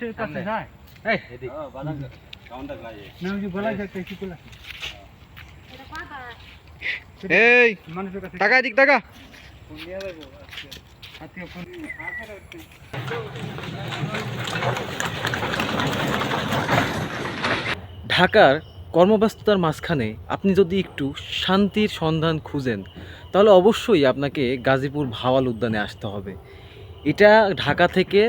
মানুষের কাছে যায় এই এদিক। না ওই যে গলায় যে একটা এই মানুষের কাছে টাকা এদিক টাকা। হাতে ফোন ঢাকার কর্মব্যস্ততার মাঝখানে আপনি যদি একটু শান্তির সন্ধান খুঁজেন তাহলে অবশ্যই আপনাকে গাজীপুর ভাওয়াল উদ্যানে আসতে হবে। এটা ঢাকা থেকে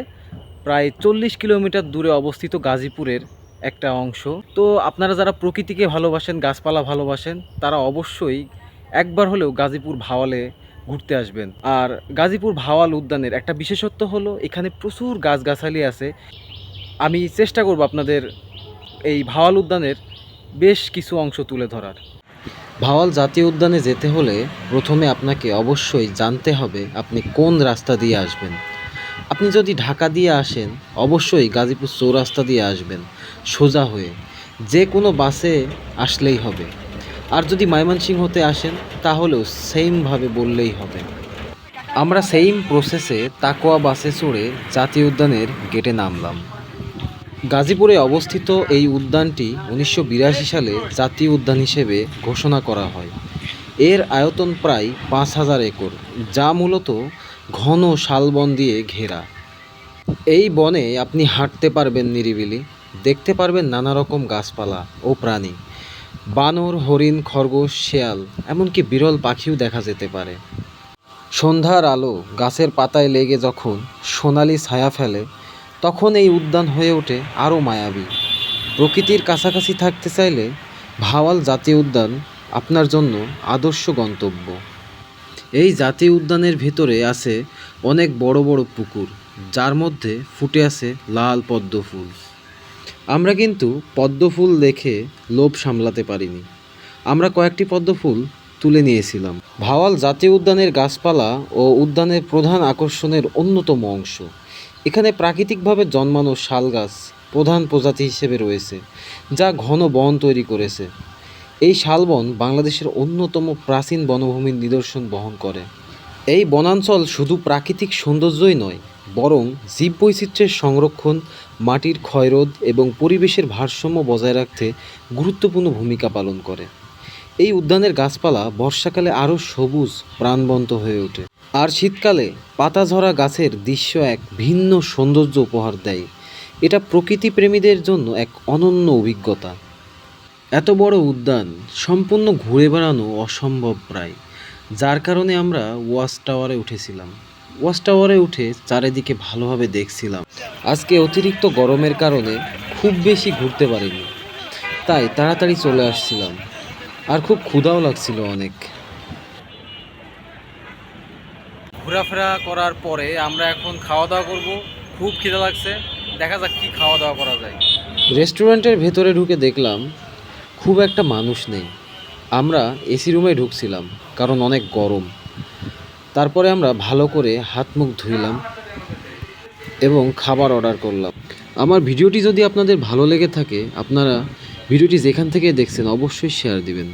প্রায় চল্লিশ কিলোমিটার দূরে অবস্থিত গাজীপুরের একটা অংশ। তো আপনারা যারা প্রকৃতিকে ভালোবাসেন, গাছপালা ভালোবাসেন, তারা অবশ্যই একবার হলেও গাজীপুর ভাওয়ালে ঘুরতে আসবেন। আর গাজীপুর ভাওয়াল উদ্যানের একটা বিশেষত্ব হলো, এখানে প্রচুর গাছগাছালি আছে। আমি চেষ্টা করব আপনাদের এই ভাওয়াল উদ্যানের বেশ কিছু অংশ তুলে ধরার। ভাওয়াল জাতীয় উদ্যানে যেতে হলে প্রথমে আপনাকে অবশ্যই জানতে হবে আপনি কোন রাস্তা দিয়ে আসবেন। আপনি যদি ঢাকা দিয়ে আসেন, অবশ্যই গাজীপুর চৌরাস্তা দিয়ে আসবেন, সোজা হয়ে। যে কোনো বাসে আসলেই হবে। আর যদি ময়মনসিংহতে আসেন, তাহলেও সেমভাবে বললেই হবে। আমরা সেম প্রসেসে তাকোয়া বাসে চড়ে জাতীয় উদ্যানের গেটে নামলাম। গাজীপুরে অবস্থিত এই উদ্যানটি উনিশশো বিরাশি সালে জাতীয় উদ্যান হিসেবে ঘোষণা করা হয়। এর আয়তন প্রায় পাঁচ হাজার একর, যা মূলত ঘন শালবন দিয়ে ঘেরা। এই বনে আপনি হাঁটতে পারবেন নিরিবিলি, দেখতে পারবেন নানা রকম গাছপালা ও প্রাণী। বানর, হরিণ, খরগোশ, শেয়াল, এমনকি বিরল পাখিও দেখা যেতে পারে। সন্ধ্যার আলো গাছের পাতায় লেগে যখন সোনালি ছায়া ফেলে, তখন এই উদ্যান হয়ে ওঠে আরও মায়াবী। প্রকৃতির কাছাকাছি থাকতে চাইলে ভাওয়াল জাতীয় উদ্যান আপনার জন্য আদর্শ গন্তব্য। এই জাতীয় উদ্যানের ভেতরে আছে অনেক বড় বড় পুকুর, যার মধ্যে ফুটে আছে লাল পদ্ম ফুল। আমরা কিন্তু পদ্ম ফুল দেখে লোভ সামলাতে পারিনি। আমরা কয়েকটি পদ্ম ফুল তুলে নিয়েছিলাম। ভাওয়াল জাতীয় উদ্যানের গাছপালা ও উদ্যানের প্রধান আকর্ষণের অন্যতম অংশ। এখানে প্রাকৃতিকভাবে জন্মানো শাল গাছ প্রধান প্রজাতি হিসেবে রয়েছে, যা ঘন বন তৈরি করেছে। এই শালবন বাংলাদেশের অন্যতম প্রাচীন বনভূমির নিদর্শন বহন করে। এই বনাঞ্চল শুধু প্রাকৃতিক সৌন্দর্যই নয়, বরং জীববৈচিত্র্যের সংরক্ষণ, মাটির ক্ষয়রোধ এবং পরিবেশের ভারসাম্য বজায় রাখতে গুরুত্বপূর্ণ ভূমিকা পালন করে। এই উদ্যানের গাছপালা বর্ষাকালে আরও সবুজ, প্রাণবন্ত হয়ে ওঠে। আর শীতকালে পাতা ঝরা গাছের দৃশ্য এক ভিন্ন সৌন্দর্য উপহার দেয়। এটা প্রকৃতিপ্রেমীদের জন্য এক অনন্য অভিজ্ঞতা। এত বড় উদ্যান সম্পূর্ণ ঘুরে বেড়ানো অসম্ভব প্রায়। যার কারণে আমরা ওয়াচ টাওয়ারে উঠেছিলাম। ওয়াচ টাওয়ারে উঠে চারিদিকে ভালোভাবে দেখছিলাম। আজকে অতিরিক্ত গরমের কারণে খুব বেশি ঘুরতে পারিনি। তাই তাড়াতাড়ি চলে আসছিলাম। আর খুব ক্ষুধাও লাগছিল অনেক। ঘোরাফেরা করার পরে আমরা এখন খাওয়া দাওয়া করব। খুব খিদে লাগছে। দেখা যাক কি খাওয়া দাওয়া করা যায়। রেস্টুরেন্টের ভেতরে ঢুকে দেখলাম খুব একটা মানুষ নেই। আমরা এসি রুমে ঢুকছিলাম, কারণ অনেক গরম। তারপরে আমরা ভালো করে হাত মুখ ধুইলাম এবং খাবার অর্ডার করলাম। আমার ভিডিওটি যদি আপনাদের ভালো লেগে থাকে, আপনারা ভিডিওটি যেখান থেকে দেখছেন, অবশ্যই শেয়ার দিবেন।